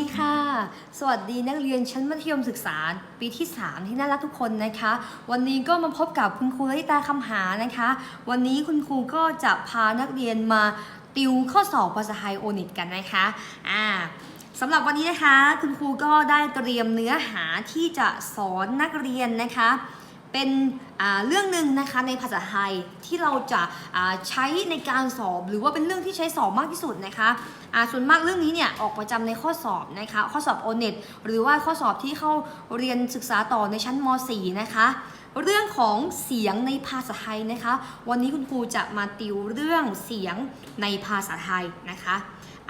ดีค่ะ สวัสดีนักเรียนชั้นมัธยมศึกษา ปีที่ 3 ที่น่ารักทุกคนนะคะ วันนี้ก็มาพบกับคุณครูลิตาคำหานะคะ วันนี้คุณครูก็จะพานักเรียนมาติวข้อสอบภาษาไทยโอนิตกันนะคะอ่าสำหรับวันนี้นะคะ คุณครูก็ได้เตรียมเนื้อหาที่จะสอนนักเรียนนะคะ เป็นเรื่องหนึ่งนะคะในภาษาไทยที่เราจะใช้ในการสอบ หรือว่าเป็นเรื่องที่ใช้สอบมากที่สุดนะคะส่วนมากเรื่องนี้เนี่ยออกประจำในข้อสอบนะคะข้อสอบ o n e t หรือว่าข้อสอบที่เข้าเรียนศึกษาต่อในชั้นม .4 นะคะเรื่องของเสียงในภาษาไทยนะคะ วันนี้คุณครูจะมาติวเรื่องเสียงในภาษาไทยนะคะ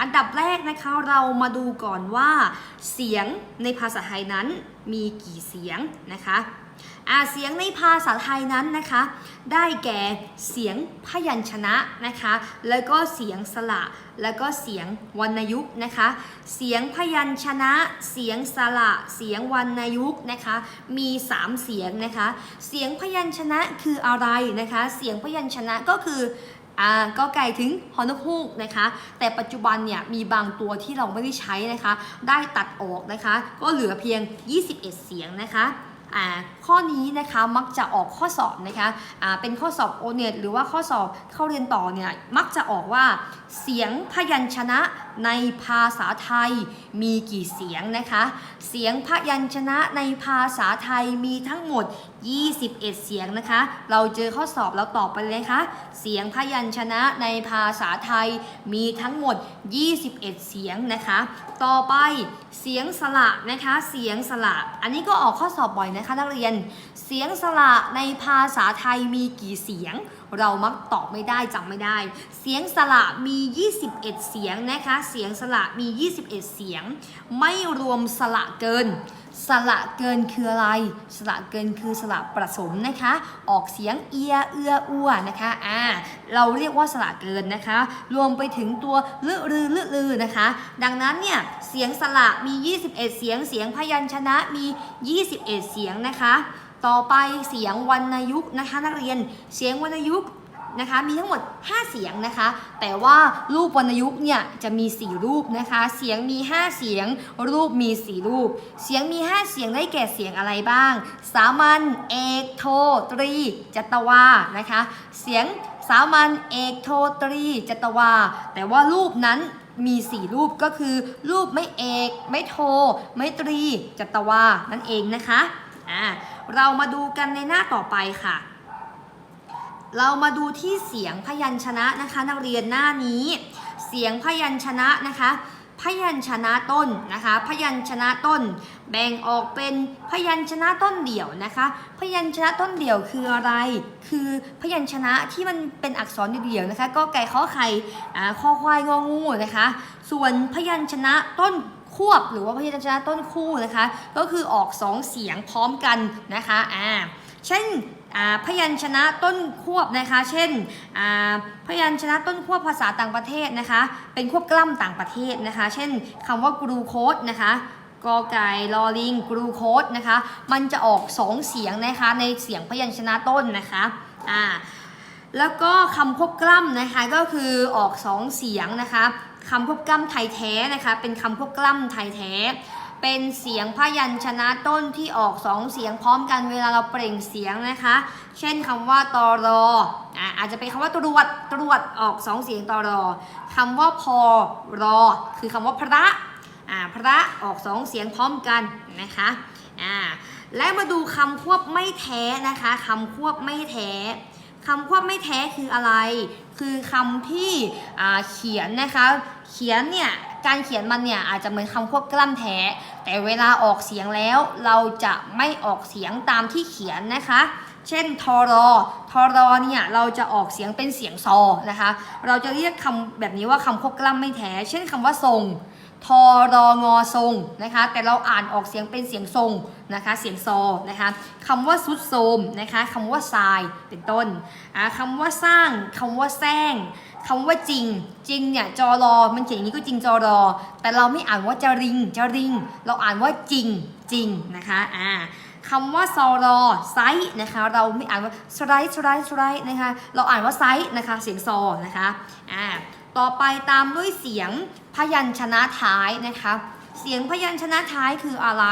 อันดับแรกนะคะเรามาดูก่อนว่า เสียงในภาษาไทยนั้นมีกี่เสียงนะคะ อ่าเสียงในภาษาไทยนั้นนะคะ ได้แก่เสียงพยัญชนะนะคะ แล้วก็เสียงสระ แล้วก็เสียงวรรณยุกต์นะคะ เสียงพยัญชนะ เสียงสระ เสียงวรรณยุกต์นะคะ มี 3 เสียงนะคะ เสียงพยัญชนะคืออะไรนะคะ เสียงพยัญชนะก็คืออ่าก็ไก่ถึงฮอนฮูกนะคะ แต่ปัจจุบันเนี่ยมีบางตัวที่เราไม่ได้ใช้นะคะ ได้ตัดออกนะคะ ก็เหลือเพียง 21 เสียงนะคะ ข้อนี้นะคะมักจะออกข้อสอบนะคะะเป็นข้อสอบโอเน็ตหรือว่าข้อสอบเข้าเรียนต่อเนี่ยมักจะออกว่าเสียงพยัญชนะ ในภาษาไทยมีกี่เสียงนะคะ เสียงพยัญชนะในภาษาไทยมีทั้งหมด 21 เสียงนะคะ เราเจอข้อสอบแล้วตอบไปเลยค่ะเสียงพยัญชนะในภาษาไทยมีทั้งหมด 21 เสียงนะคะ ต่อไปเสียงสระนะคะ เสียงสระ อันนี้ก็ออกข้อสอบบ่อยนะคะนักเรียน เสียงสระในภาษาไทยมีกี่เสียงเรามักตอบไม่ได้จำไม่ได้ เสียงสระมี 21 เสียงนะคะ เสียงสระมี 21 เสียง ไม่รวมสระเกิน สระเกินคืออะไร สระเกินคือสระประสมนะคะ ออกเสียงเอียเอืออัวนะคะอ่าเราเรียกว่าสระเกินนะคะ รวมไปถึงตัวลือรือลือลือนะคะ ดังนั้นเนี่ยเสียงสระมี 21 เสียง เสียงพยัญชนะมี 21 เสียงนะคะ ต่อไปเสียงวรรณยุกต์นะคะนักเรียนเสียงวรรณยุกต์นะคะมีทั้งหมด 5 เสียงนะคะ แต่ว่ารูปวรรณยุกต์เนี่ยจะมี 4 รูปนะคะ เสียงมี 5 เสียง รูปมี 4 รูป เสียงมี 5 เสียงได้แก่เสียงอะไรบ้าง สามัญเอกโทตรีจัตวานะคะ เสียงสามัญเอกโทตรีจัตวา แต่ว่ารูปนั้นมี4รูปก็คือ รูปไม่เอก ไม่โท ไม่ตรีจัตวานั่นเองนะคะอ่า เรามาดูกันในหน้าต่อไปค่ะ เรามาดูที่เสียงพยัญชนะนะคะนักเรียนหน้านี้ เสียงพยัญชนะนะคะ พยัญชนะต้นนะคะ พยัญชนะต้น แบ่งออกเป็นพยัญชนะต้นเดี่ยวนะคะ พยัญชนะต้นเดี่ยวคืออะไร คือพยัญชนะที่มันเป็นอักษรเดี่ยวนะคะ ก็ไก่ข้อไข่ข้อควายงองูนะคะ ส่วนพยัญชนะต้น ควบหรือว่าพยัญชนะต้นคู่นะคะ ก็คือออกสองเสียงพร้อมกันนะคะอ่าเช่นพยัญชนะต้นควบนะคะ เช่นพยัญชนะต้นควบภาษาต่างประเทศนะคะ เป็นควบกล้ำต่างประเทศนะคะ เช่นคำว่ากรูโคสนะคะกอไก่ลอลิงกรูโคสนะคะ มันจะออกสองเสียงนะคะในเสียงพยัญชนะต้นนะคะอ่าแล้วก็คำควบกล้ำนะคะก็คือออกสองเสียงนะคะ คำควบกล้ำไทยแท้นะคะ เป็นคำควบกล้ำไทยแท้ เป็นเสียงพยัญชนะต้นที่ออกสองเสียงพร้อมกันเวลาเราเปล่งเสียงนะคะ เช่นคำว่าตอรออ่าอาจจะเป็นคำว่าตรวจตรวจออกสองเสียงตอรอคำว่าพอรอ คือคำว่าพระอ่าพระออกสองเสียงพร้อมกันนะคะอ่าและมาดูคำควบไม่แท้นะคะคำควบไม่แท้คำควบไม่แท้คืออะไร คือคำที่เขียนนะคะ เขียนเนี่ยการเขียนมันเนี่ยอาจจะเหมือนคำควบกล้ำแท้ แต่เวลาออกเสียงแล้วเราจะไม่ออกเสียงตามที่เขียนนะคะ เช่นทอรอทอรอเนี่ยเราจะออกเสียงเป็นเสียงซอนะคะ เราจะเรียกคำแบบนี้ว่าคำควบกล้ำไม่แท้ เช่นคำว่าทรงทอรองอทรงนะคะ แต่เราอ่านออกเสียงเป็นเสียงทรง นะคะเสียงซอนะคะคำว่าสุดโทมนะคะคำว่าทรายเป็นต้นคำว่าสร้างคำว่าแซงคำว่าจริง จริงเนี่ยจอรอมันเขียนอย่างนี้ก็จริงจอรอ แต่เราไม่อ่านว่าจริงจริง เราอ่านว่าจริงจริงนะคะอ่าคำว่าซอรอไซนะคะเราไม่อ่านว่าสไลด์สไลด์สไลด์นะคะเราอ่านว่าไซนะคะเสียงซอนะคะอ่าต่อไปตามด้วยเสียงพยัญชนะท้ายนะคะ เสียงพยัญชนะท้ายคืออะไร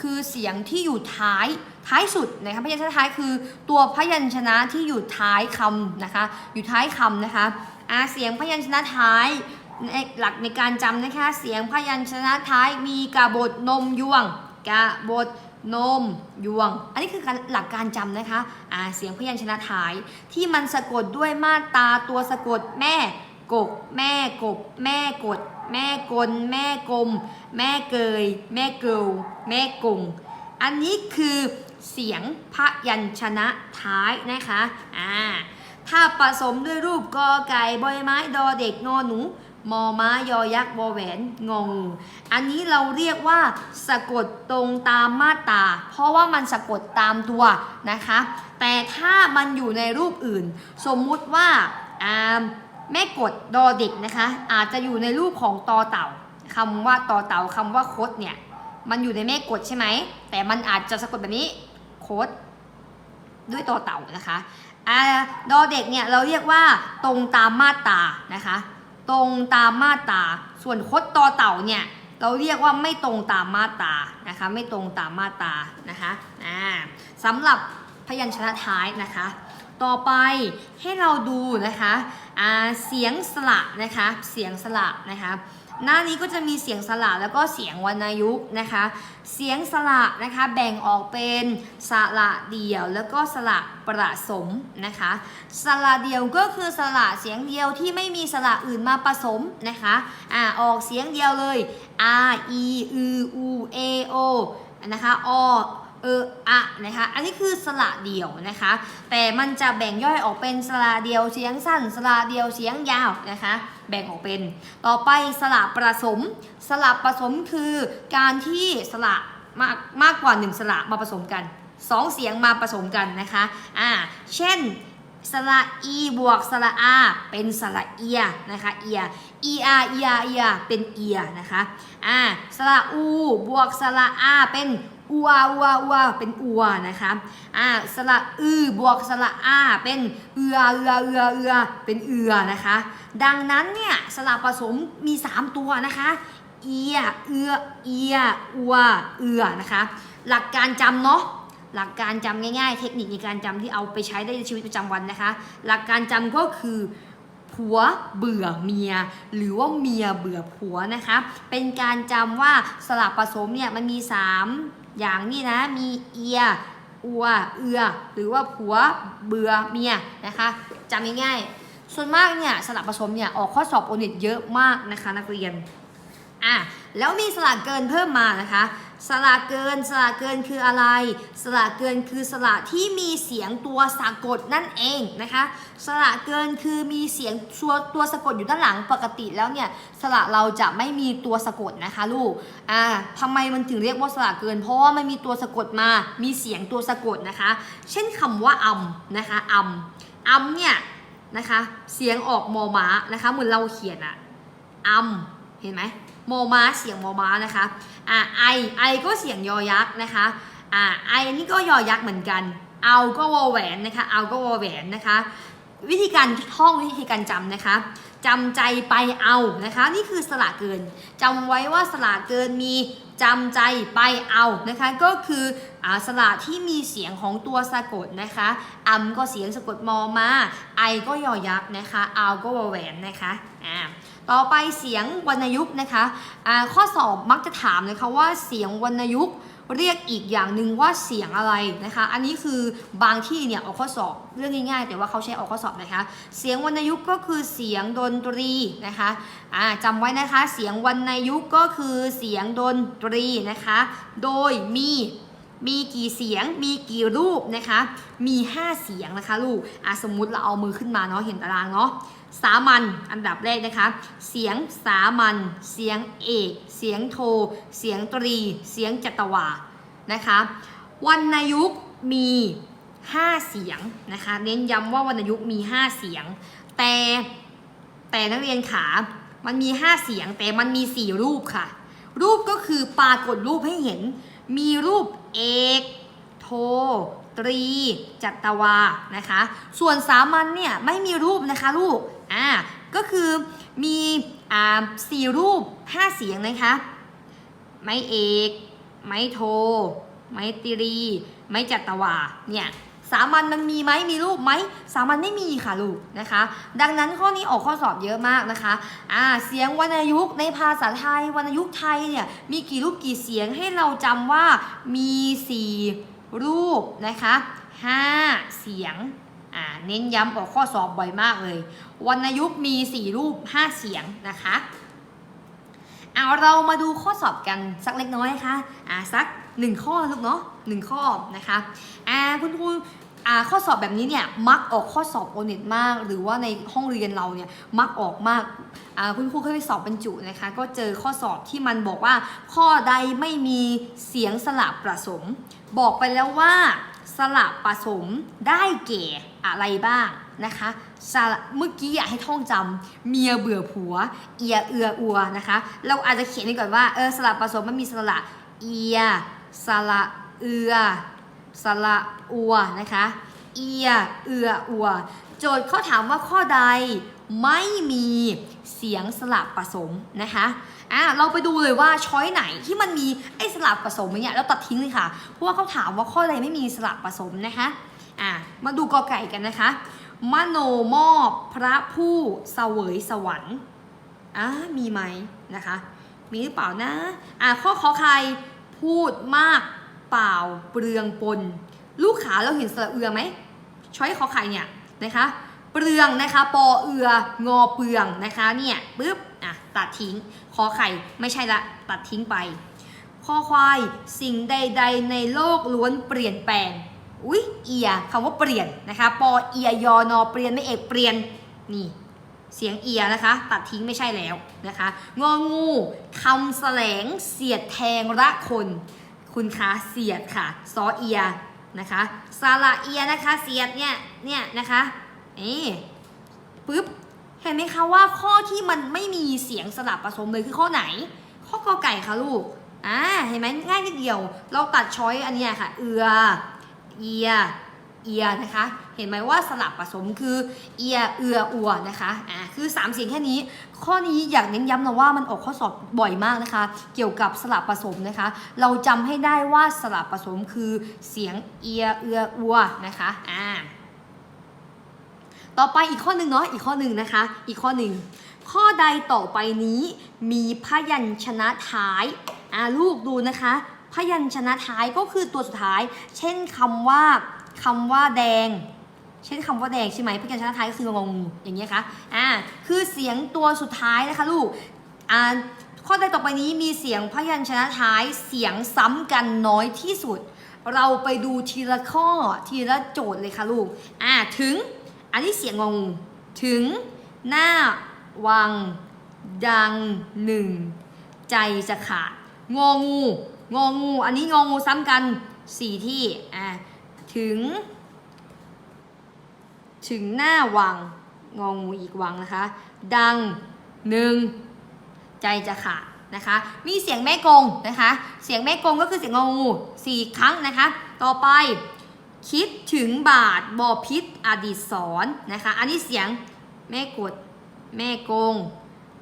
คือเสียงที่อยู่ท้ายท้ายสุดนะคะพยัญชนะท้ายคือตัวพยัญชนะที่อยู่ท้ายคำนะคะ อยู่ท้ายคำนะคะอาเสียงพยัญชนะท้ายหลักในการจำนะคะ เสียงพยัญชนะท้ายมีกาบทนมยวงกาบทนมยวง อันนี้คือหลักการจำนะคะอ่าเสียงพยัญชนะท้ายที่มันสะกดด้วยมาตาตัวสะกดแม่กบแม่กบแม่กด แม่กล แม่กลม แม่เกย แม่เกลแม่กง อันนี้คือเสียงพยัญชนะท้ายนะคะอ่าถ้าผสมด้วยรูปกอไก่บอยไม้ดอเด็กงอหนูมอม้ายอยักษ์วอแหวนงองอันนี้เราเรียกว่าสะกดตรงตามมาตา เพราะว่ามันสะกดตามตัวนะคะ แต่ถ้ามันอยู่ในรูปอื่น สมมุติว่าอ่า แม่กดดอเด็กนะคะ อาจจะอยู่ในรูปของตอเต่าคำว่าตอเต่าคำว่าโคดเนี่ย มันอยู่ในแม่กดใช่ไหม แต่มันอาจจะสะกดแบบนี้โคดด้วยตัวเต่านะคะอ่าดอเด็กเนี่ยเราเรียกว่าตรงตามมาตรานะคะ ตรงตามมาตราส่วนคดตอเต่าเนี่ยเราเรียกว่าไม่ตรงตามมาตรานะคะ ไม่ตรงตามมาตรานะคะอ่าสำหรับ พยัญชนะท้ายนะคะ ต่อไปให้เราดูนะคะเสียงสระนะคะ เสียงสระนะคะหน้านี้ก็จะมีเสียงสระแล้วก็เสียงวรรณยุกต์นะคะ เสียงสระนะคะแบ่งออกเป็นสระเดี่ยว แล้วก็สระประสมนะคะสระเดี่ยวก็คือสระเสียงเดียวที่ไม่มีสระอื่นมาผสมนะคะอ่าออกเสียงเดียวเลย r e u u a o นะคะอ เอออะนะคะ อันนี้คือสระเดี่ยวนะคะ แต่มันจะแบ่งย่อยออกเป็นสระเดียวเสียงสั้น สระเดียวเสียงยาวนะคะ แบ่งออกเป็น ต่อไปสระประสม สระผสมคือการที่สระมากมากกว่าหนึ่งสระมาผสมกันสองเสียงมาผสมกันนะคะ อ่า เช่นสระอีบวกสระอาเป็นสระเอียนะคะเอียอีอาเอียเอียเป็นเอียนะคะ อ่า สระอูบวกสระอาเป็น อัวอัวอัวเป็นอัวนะคะอ่าสระอือบวกสระอาเป็นเอือเอือเอือเอือเป็นเอือนะคะ ดังนั้นเนี่ยสระผสมมี 3 ตัวนะคะเอียเอือเอียอัวเอือนะคะ หลักการจำเนาะหลักการจำง่ายๆ เทคนิคในการจำที่เอาไปใช้ได้ในชีวิตประจำวันนะคะ หลักการจำก็คือ ผัวเบื่อเมีย หรือว่าเมียเบื่อผัวนะคะ เป็นการจำว่าสลับผสมเนี่ยมันมี 3 อย่างนี่นะ มีเอีย อัว เอือ หรือว่าผัวเบื่อเมียนะคะจำง่ายๆส่วนมากเนี่ยสลับผสมเนี่ยออกข้อสอบโอเน็ตเยอะมากนะคะนักเรียนอะแล้วมีสระเกินเพิ่มมานะคะ สระเกิน สระเกินคืออะไร สระเกินคือสระที่มีเสียงตัวสะกดนั่นเองนะคะ สระเกินคือมีเสียงตัวตัวสะกดอยู่ด้านหลังปกติแล้วเนี่ยสระเราจะไม่มีตัวสะกดนะคะลูก อ่าทำไมมันถึงเรียกว่าสระเกิน เพราะว่ามันมีตัวสะกดมา มีเสียงตัวสะกดนะคะ เช่นคำว่าอำนะคะอำอำเนี่ยนะคะ เสียงออกมอม้านะคะ เหมือนเราเขียนอะอำเห็นไหม โมมาเสียงโมมานะคะอ่าไอไอก็เสียงยอยักษ์นะคะอ่าไอนี่ก็ยอยักษ์เหมือนกัน เอาก็วอแหวนนะคะ เอาก็วอแหวนนะคะ วิธีการท่องวิธีการจำนะคะจำใจไปเอานะคะ นี่คือสระเกินจำไว้ว่าสระเกินมีจำใจไปเอานะคะ ก็คืออสระที่มีเสียงของตัวสะกดนะคะอำก็เสียงสะกดมอมาไอก็ยอยักษ์นะคะ เอาก็วอแหวนนะคะอ่า ต่อไปเสียงวรรณยุกต์นะคะอ่าข้อสอบมักจะถามนะคะว่าเสียงวรรณยุกต์เรียกอีกอย่างหนึ่งว่าเสียงอะไรนะคะ อันนี้คือบางที่เนี่ยออกข้อสอบเรื่องง่ายๆ แต่ว่าเขาใช้ออกข้อสอบนะคะ เสียงวรรณยุกต์ก็คือเสียงดนตรีนะคะอ่าจำไว้นะคะ เสียงวรรณยุกต์ก็คือเสียงดนตรีนะคะ โดยมี มีกี่เสียง มีกี่รูปนะคะ มี 5 เสียงนะคะลูกอะสมมุติเราเอามือขึ้นมาเนาะ เห็นตารางเนาะ สามัญ อันดับแรกนะคะ เสียงสามัญ เสียงเอก เสียงโท เสียงตรี เสียงจัตวา นะคะ วรรณยุกต์มี 5 เสียงนะคะ เน้นย้ำว่าวรรณยุกต์มี 5 เสียง แต่แต่นักเรียนขา มันมี 5 เสียง แต่มันมี 4 รูปค่ะ รูปก็คือปรากฏรูปให้เห็น มีรูปเอกโทตรี จัตวา นะคะ ส่วนสามัญเนี่ยไม่มีรูปนะคะลูก อ่า ก็คือมีอ่าสี่รูป5เสียงนะคะ ไม้เอก ไม้โท ไม้ตรี ไม้จัตวา เนี่ย สามัญมันมีไหมมีรูปไหมสามัญไม่มีค่ะลูกนะคะ ดังนั้นข้อนี้ออกข้อสอบเยอะมากนะคะอ่าเสียงวรรณยุกต์ในภาษาไทยวรรณยุกต์ไทยเนี่ยมีกี่รูปกี่เสียงให้เราจำว่ามีสี่รูปนะคะห้าเสียงอ่าเน้นย้ำออกข้อสอบบ่อยมากเลยวรรณยุกต์มีสี่รูปห้าเสียงนะคะเอาเรามาดูข้อสอบกันสักเล็กน้อยะคะอ่าสักหนึ่งข้อลูกเนาะ หนึ่งข้อนะคะอ่าคุณครูอ่าข้อสอบแบบนี้เนี่ยมักออกข้อสอบโอเน็ตมาก หรือว่าในห้องเรียนเราเนี่ยมักออกมากอ่าคุณครูเคยไปสอบบรรจุนะคะก็เจอข้อสอบที่มันบอกว่า ข้อใดไม่มีเสียงสลับประสม บอกไปแล้วว่าสลับผสมได้แก่อะไรบ้างนะคะสระเมื่อกี้อยากให้ท่องจำเมียเบื่อผัว เอียเอืออัวนะคะ เราอาจจะเขียนไปก่อนว่าเออสลับผสมมันมีสระเอียสระ เอือ สระอัวนะคะ เอีย เอือ อัว โจทย์เขาถามว่าข้อใดไม่มีเสียงสลับผสมนะคะอะเราไปดูเลยว่าช้อยไหนที่มันมีไอ้สลับผสมเนี่ยเราตัดทิ้งเลยค่ะ เพราะว่าเขาถามว่าข้อใดไม่มีสลับผสมนะคะอะมาดูกอไก่กันนะคะ มโนมอบพระผู้เสวยสวรรค์อะมีไหมนะคะ มีหรือเปล่านะอะข้อขอใครพูดมาก เปล่าเปลืองปน ลูกขาเราเห็นสระเอือไหมช้อยขอไข่เนี่ยนะคะ เปลืองนะคะปอเอืองอเปลืองนะคะเนี่ยปึ๊บอะตัดทิ้งขอไข่ไม่ใช่ละตัดทิ้งไปคอควายสิ่งใด ๆ ในโลกล้วนเปลี่ยนแปลงอุ๊ยเอียคำว่าเปลี่ยนนะคะปอเอียยอนอเปลี่ยนไม่เอกเปลี่ยนนี่เสียงเอียนะคะ ตัดทิ้งไม่ใช่แล้วนะคะ งองูคำแสลงเสียดแทงระคน คุณคะเสียดค่ะซอเอียนะคะซาลาเอียนะคะเสียดเนี่ยเนี่ยนะคะเอ๊ปึ๊บเห็นไหมคะว่าข้อที่มันไม่มีเสียงสลับผสมเลยคือข้อไหน ข้อกอไก่ค่ะลูกอ่าเห็นไหมง่ายนิดเดียว เราตัดช้อยอันนี้ค่ะ เอือ เอีย เอียนะคะ เห็นไหมว่าสลับผสมคือเอียเอืออัวนะคะอ่าคือ 3 เสียงแค่นี้ ข้อนี้อยากเน้นย้ำนะว่ามันออกข้อสอบบ่อยมากนะคะ เกี่ยวกับสลับผสมนะคะ เราจำให้ได้ว่าสลับผสมคือเสียงเอียเอืออัวนะคะอ่าต่อไปอีกข้อหนึ่งเนาะอีกข้อหนึ่งนะคะ อีกข้อหนึ่งข้อใดต่อไปนี้มีพยัญชนะท้ายอ่าลูกดูนะคะ พยัญชนะท้ายก็คือตัวสุดท้าย เช่นคำว่าคำว่าแดง เช่นคำว่าแดงใช่ไหมพยัญชนะท้ายก็คืององูอย่างเงี้ยคะอ่าคือเสียงตัวสุดท้ายนะคะลูกอ่าข้อใดต่อไปนี้มีเสียงพยัญชนะท้ายเสียงซ้ำกันน้อยที่สุด เราไปดูทีละข้อทีละโจทย์เลยค่ะลูกอ่าถึงอันนี้เสียงงงูถึงหน้าวัง ดังหนึ่งใจจะขาดงองูงองู อันนี้งองูซ้ำกันสี่ที่อ่าถึง ถึงหน้าวังงองูอีกวังนะคะ ดังหนึ่งใจจะขาดนะคะ มีเสียงแม่กงนะคะ เสียงแม่กงก็คือเสียงงองูสี่ครั้งนะคะ ต่อไปคิดถึงบาทบอพิษอดีศรนนะคะ อันนี้เสียงแม่กดแม่กง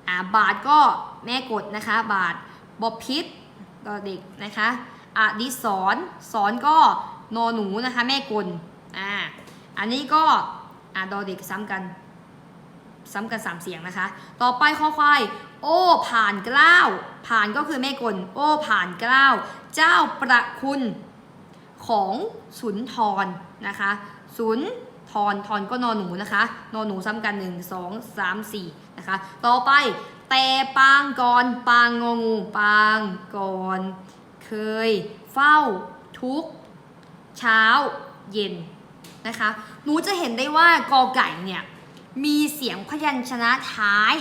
อ่าบาทก็แม่กดนะคะ บาทบอพิษก็เด็กนะคะอดีศรสอนก็นอหนูนะคะ แม่กลอ่าอันนี้ก็ อ่าดอเด็กซ้ำกัน ซ้ำกันสามเสียงนะคะ ต่อไปคอควาย โอ้ผ่านเกล้าว ผ่านก็คือแม่กล โอ้ผ่านเกล้าว เจ้าประคุณของสุนทรนะคะ สุนทรทรก็นอนหนูนะคะ นอนหนูซ้ำกัน1 2 3 4นะคะ ต่อไปแต่ปางก่อนปางงงูปางก่อนเคย เฝ้าทุก เช้าเย็น นะคะ หนูจะเห็นได้ว่ากอไก่เนี่ยมีเสียงพยัญชนะท้าย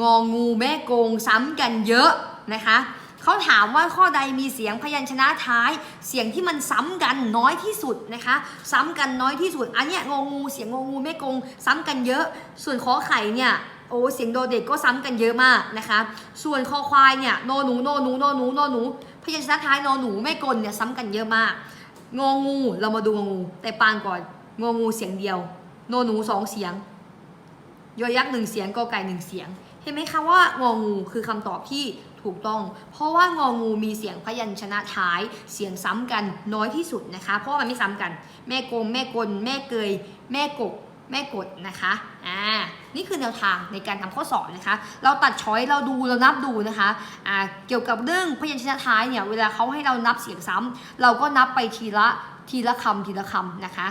งองูแม่โกงซ้ำกันเยอะนะคะเขาถามว่าข้อใดมีเสียงพยัญชนะท้าย เสียงที่มันซ้ำกันน้อยที่สุดนะคะ ซ้ำกันน้อยที่สุด อันเนี้ยงองูเสียงงองูแม่โกงซ้ำกันเยอะ ส่วนขอไข่เนี่ยโอ้เสียงโดเด็กก็ซ้ำกันเยอะมากนะคะ ส่วนคอควายเนี่ยโนหนูโนหนูโนหนูโนหนูพยัญชนะท้ายโนหนูแม่กลเนี่ยซ้ำกันเยอะมากงองูเรามาดูงองูแต่ปางก่อน งองูเสียงเดียว โนหนูสองเสียง ยอยักษ์หนึ่งเสียงกอไก่หนึ่งเสียง เห็นไหมคะว่างองูคือคำตอบที่ถูกต้อง เพราะว่างองูมีเสียงพยัญชนะท้ายเสียงซ้ำกันน้อยที่สุดนะคะ เพราะมันไม่ซ้ำกัน แม่กงแม่กล แม่เกย แม่กก แม่กดนะคะ อ่า นี่คือแนวทางในการทำข้อสอบนะคะ เราตัดช้อยเราดูเรานับดูนะคะ อ่า เกี่ยวกับเรื่องพยัญชนะท้ายเนี่ย เวลาเขาให้เรานับเสียงซ้ำเราก็นับไปทีละทีละคำทีละคำนะคะ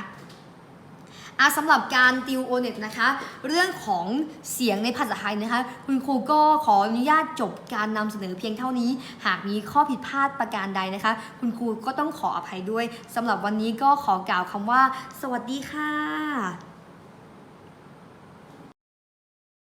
อะสำหรับการติวโอเน็ตนะคะ เรื่องของเสียงในภาษาไทยนะคะ คุณครูก็ขออนุญาตจบการนำเสนอเพียงเท่านี้ หากมีข้อผิดพลาดประการใดนะคะ คุณครูก็ต้องขออภัยด้วยสำหรับวันนี้ก็ขอกล่าวคำว่า สวัสดีค่ะ